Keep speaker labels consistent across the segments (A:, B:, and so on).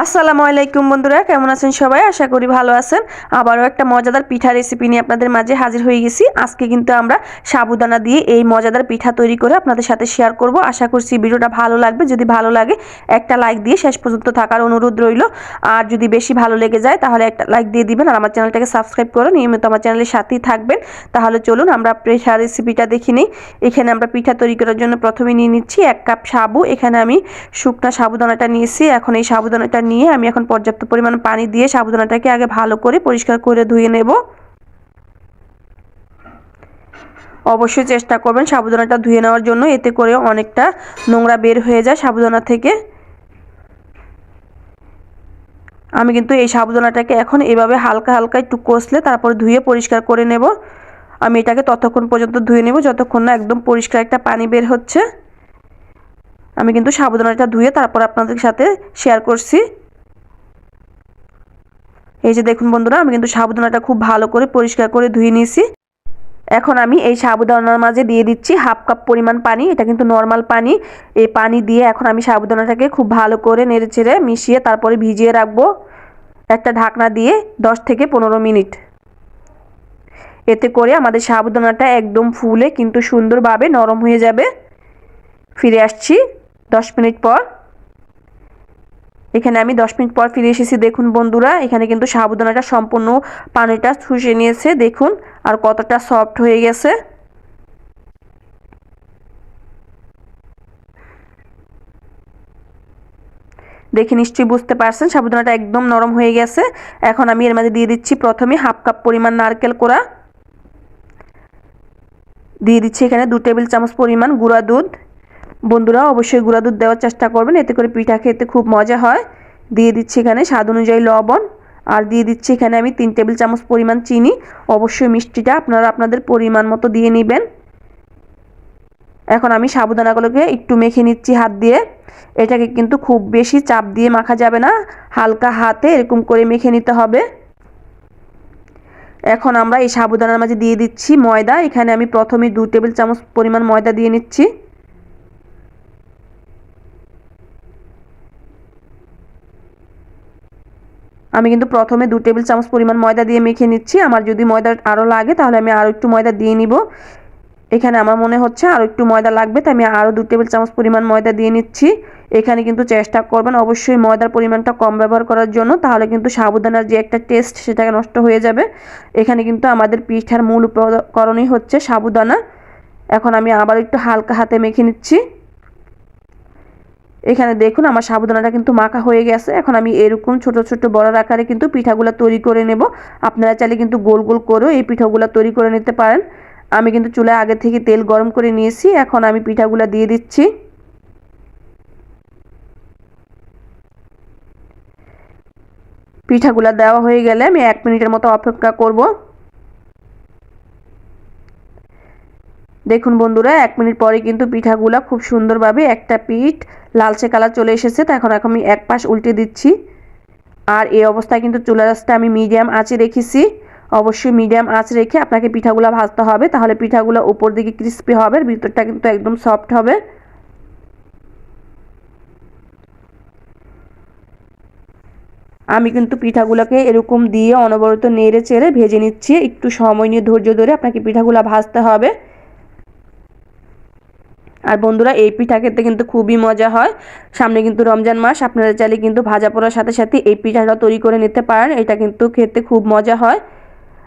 A: আসসালামু আলাইকুম বন্ধুরা, কেমন আছেন সবাই? আশা করি ভালো আছেন। আবারও একটা মজাদার পিঠা রেসিপি নিয়ে আপনাদের মাঝে হাজির হয়ে গেছি। আজকে কিন্তু আমরা সাবুদানা দিয়ে এই মজাদার পিঠা তৈরি করে আপনাদের সাথে শেয়ার করব। আশা করছি ভিডিওটা ভালো লাগবে। যদি ভালো লাগে, একটা লাইক দিয়ে শেষ পর্যন্ত থাকার অনুরোধ রইল। আর যদি বেশি ভালো লেগে যায়, তাহলে একটা লাইক দিয়ে দিবেন। আর আমার চ্যানেলটাকে সাবস্ক্রাইব করে। নিয়মিত আমার চ্যানেলের সাথেই থাকবেন। তাহলে চলুন আমরা পিঠা রেসিপিটা দেখি নিই। এখানে আমরা পিঠা তৈরি করার জন্য প্রথমে নিয়ে নিচ্ছি এক কাপ সাবু। এখানে আমি শুকনা সাবুদানাটা নিয়েছি। এখন এই সাবুদানাটা নিয়ে আমি এখন পর্যাপ্ত পরিমাণ পানি দিয়ে সাবুদানাটাকে আগে ভালো করে পরিষ্কার করে ধুয়ে নেব। অবশ্যই চেষ্টা করবেন সাবুদানাটা ধুয়ে নেওয়ার জন্য, এতে করে অনেকটা নোংরা বের হয়ে যায় সাবুদানা থেকে। আমি কিন্তু এই সাবুদানাটাকে এখন এভাবে হালকা হালকা একটু কষলে তারপর ধুয়ে পরিষ্কার করে নেব। আমি এটাকে ততক্ষণ পর্যন্ত ধুয়ে নেব, যতক্ষণ না একদম পরিষ্কার একটা পানি বের হচ্ছে। আমি কিন্তু সাবুদানাটা ধুয়ে তারপর আপনাদের সাথে শেয়ার করছি। এই যে দেখুন বন্ধুরা, আমি কিন্তু সাবুদানাটা খুব ভালো করে পরিষ্কার করে ধুয়ে নিয়েছি। এখন আমি এই সাবুদানার মাঝে দিয়ে দিচ্ছি হাফ কাপ পরিমাণ পানি, এটা কিন্তু নর্মাল পানি। এই পানি দিয়ে এখন আমি সাবুদানাটাকে খুব ভালো করে নেড়ে চেড়ে মিশিয়ে তারপরে ভিজিয়ে রাখব একটা ঢাকনা দিয়ে 10 থেকে পনেরো মিনিট। এতে করে আমাদের সাবুদানাটা একদম ফুলে কিন্তু সুন্দরভাবে নরম হয়ে যাবে। ফিরে আসছি। দশ মিনিট পর। এখানে আমি দশ মিনিট পর ফিরে এসেছি, দেখুন বন্ধুরা, এখানে কিন্তু সাবুদানাটা সম্পূর্ণ পানিটা শুষে নিয়েছে, দেখুন আর কতটা সফট হয়ে গেছে। দেখে নিশ্চয়ই বুঝতে পারছেন, সাবুদানাটা একদম নরম হয়ে গেছে। এখন আমি এর মাঝে দিয়ে দিচ্ছি প্রথমে হাফ কাপ পরিমাণ নারকেল কোড়া। দিয়ে দিচ্ছি এখানে দু টেবিল চামচ পরিমাণ গুঁড়া দুধ। বন্ধুরা অবশ্যই গুঁড়া দুধ দেওয়ার চেষ্টা করবেন, এতে করে পিঠা খেতে খুব মজা হয়। দিয়ে দিচ্ছি এখানে স্বাদ অনুযায়ী লবণ, আর দিয়ে দিচ্ছি এখানে আমি তিন টেবিল চামচ পরিমাণ চিনি। অবশ্যই মিষ্টিটা আপনারা আপনাদের পরিমাণ মতো দিয়ে নেবেন। এখন আমি সাবুদানাগুলোকে একটু মেখে নিচ্ছি হাত দিয়ে। এটাকে কিন্তু খুব বেশি চাপ দিয়ে মাখা যাবে না, হালকা হাতে এরকম করে মেখে নিতে হবে। এখন আমরা এই সাবুদানার মাঝে দিয়ে দিচ্ছি ময়দা। এখানে আমি প্রথমে দু টেবিল চামচ পরিমাণ ময়দা দিয়ে নিচ্ছি। আমি কিন্তু প্রথমে দু টেবিল চামচ পরিমাণ ময়দা দিয়ে মেখে নিচ্ছি। আমার যদি ময়দা আরও লাগে, তাহলে আমি আরও একটু ময়দা দিয়ে নিব। এখানে আমার মনে হচ্ছে আরও একটু ময়দা লাগবে, তাই আমি আরও দু টেবিল চামচ পরিমাণ ময়দা দিয়ে নিচ্ছি। এখানে কিন্তু চেষ্টা করবেন অবশ্যই ময়দার পরিমাণটা কম ব্যবহার করার জন্য, তাহলে কিন্তু সাবুদানার যে একটা টেস্ট, সেটাকে নষ্ট হয়ে যাবে। এখানে কিন্তু আমাদের পিঠার মূল উপকরণই হচ্ছে সাবুদানা। এখন আমি আবার একটু হালকা হাতে মেখে নিচ্ছি। এখানে দেখুন আমার সাবুদানাটা কিন্তু মাখা হয়ে গেছে। এখন আমি এরকম ছোট ছোট, বড় আকারে কিন্তু পিঠাগুলো তৈরি করে নেব। আপনারা চাইলে কিন্তু গোল গোল করেও এই পিঠাগুলো তৈরি করে নিতে পারেন। আমি কিন্তু চুলায় আগে থেকে তেল গরম করে নিয়েছি। এখন আমি পিঠাগুলো দিয়ে দিচ্ছি। পিঠাগুলো দেওয়া হয়ে গেলে আমি এক মিনিটের মতো অপেক্ষা করব। দেখুন বন্ধুরা, এক মিনিট পরে কিন্তু পিঠাগুলো খুব সুন্দরভাবে একটা পিঠ লালচে কালার চলে এসেছে, তো এখন আমি এক পাশ উল্টে দিচ্ছি। আর এই অবস্থায় কিন্তু চুলা রাসটা আমি মিডিয়াম আঁচে রেখেছি। অবশ্যই মিডিয়াম আঁচ রেখে আপনাকে পিঠাগুলো ভাজতে হবে, তাহলে পিঠাগুলো উপর দিকে ক্রিস্পি হবে ভিতরটা কিন্তু একদম সফট হবে। আমি কিন্তু পিঠাগুলোকে এরকম দিয়ে অনবরত নেড়ে চেড়ে ভেজে নিচ্ছি, একটু সময় নিয়ে ধৈর্য ধরে আপনাকে পিঠাগুলো ভাজতে হবে। আর বন্ধুরা, এই পিঠা খেতে কিন্তু খুবই মজা হয়। সামনে কিন্তু রমজান মাস, আপনারা চাইলে কিন্তু ভাজা পোড়ার সাথে সাথে এই পিঠাটা তৈরি করে নিতে পারেন। এটা কিন্তু খেতে খুব মজা হয়।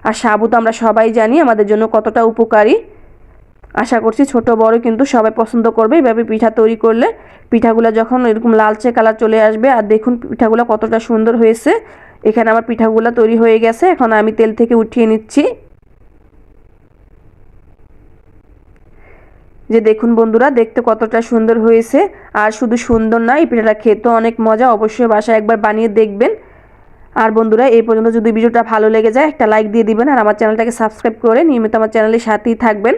A: আর সাবু তো আমরা সবাই জানি, আমাদের জন্য কতটা উপকারী। আশা করছি ছোট বড় কিন্তু সবাই পছন্দ করবে এভাবে পিঠা তৈরি করলে। পিঠাগুলো যখন এরকম লালচে কালার চলে আসবে, আর দেখুন পিঠাগুলো কতটা সুন্দর হয়েছে। এখানে আমার পিঠাগুলো তৈরি হয়ে গেছে। এখন আমি তেল থেকে উঠিয়ে নিচ্ছি। যে দেখুন বন্ধুরা, দেখতে কতটা সুন্দর হয়েছে। আর শুধু সুন্দর না, এই পিঠাটা খেতেও অনেক মজা। অবশ্যই বাসায় একবার বানিয়ে দেখবেন। আর বন্ধুরা, এই পর্যন্ত যদি ভিডিওটা ভালো লেগে যায়, একটা লাইক দিয়ে দিবেন। আর আমার চ্যানেলটাকে সাবস্ক্রাইব করে নিয়মিত আমার চ্যানেলের সাথেই থাকবেন।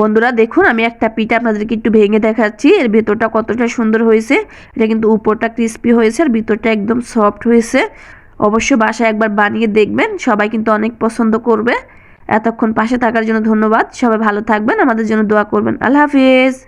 A: বন্ধুরা, দেখুন, আমি একটা পিঠা আপনাদেরকে একটু ভেঙে দেখাচ্ছি। এর ভেতরটা কতটা সুন্দর হয়েছে। এটা কিন্তু উপরটা ক্রিস্পি হয়েছে আর ভিতরটা একদম সফট হয়েছে। অবশ্যই বাসায় একবার বানিয়ে দেখবেন। সবাই কিন্তু অনেক পছন্দ করবে। এতক্ষণ পাশে থাকার জন্য ধন্যবাদ। সবাই ভালো থাকবেন আমাদের জন্য দোয়া করবেন। আল্লাহ হাফিজ।